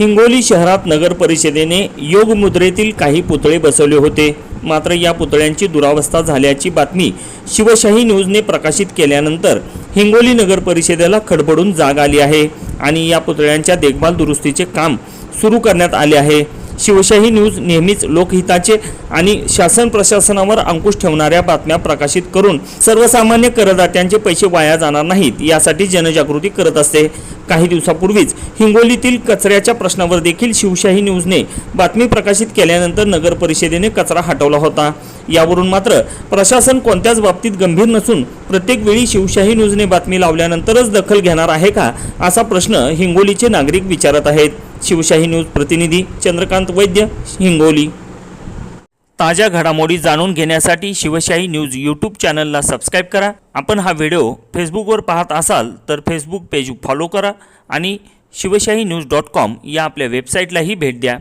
हिंगोली शहरात नगर परिषदेने योगमुद्रेतील काही पुतळे बसवले होते. मात्र या पुतळ्यांची दुरावस्था झाल्याची बातमी शिवशाही न्यूजने प्रकाशित केल्यानंतर हिंगोली नगर परिषदेला खडबडून जाग आली आहे आणि या पुतळ्यांच्या देखभाल दुरुस्तीचे काम सुरू करण्यात आले आहे. शिवशाही न्यूज नेहमीच लोकहिताचे आणि शासन प्रशासनावर अंकुश ठेवणाऱ्या बातम्या प्रकाशित करून सर्वसामान्य करदात्यांचे पैसे वाया जाणार नाहीत यासाठी जनजागृती करत असते. काही दिवसापूर्वीच हिंगोलीतील कचऱ्याच्या प्रश्नावर देखील शिवशाही न्यूजने बातमी प्रकाशित केल्यानंतर नगर परिषदेने कचरा हटवला होता. यावरून मात्र प्रशासन कोणत्याच बाबतीत गंभीर नसून प्रत्येक वेळी शिवशाही न्यूजने बातमी लावल्यानंतरच दखल घेणार आहे का असा प्रश्न हिंगोलीचे नागरिक विचारत आहेत. शिवशाही न्यूज प्रतिनिधी चंद्रकांत वैद्य हिंगोली. ताज्या घडामोडी जाणून घेण्यासाठी शिवशाही न्यूज यूट्यूब चॅनलला सबस्क्राईब करा. आपण हा व्हिडिओ फेसबुकवर पाहत असाल तर फेसबुक पेज फॉलो करा आणि शिवशाही न्यूज डॉट कॉम या आपल्या वेबसाईटलाही भेट द्या.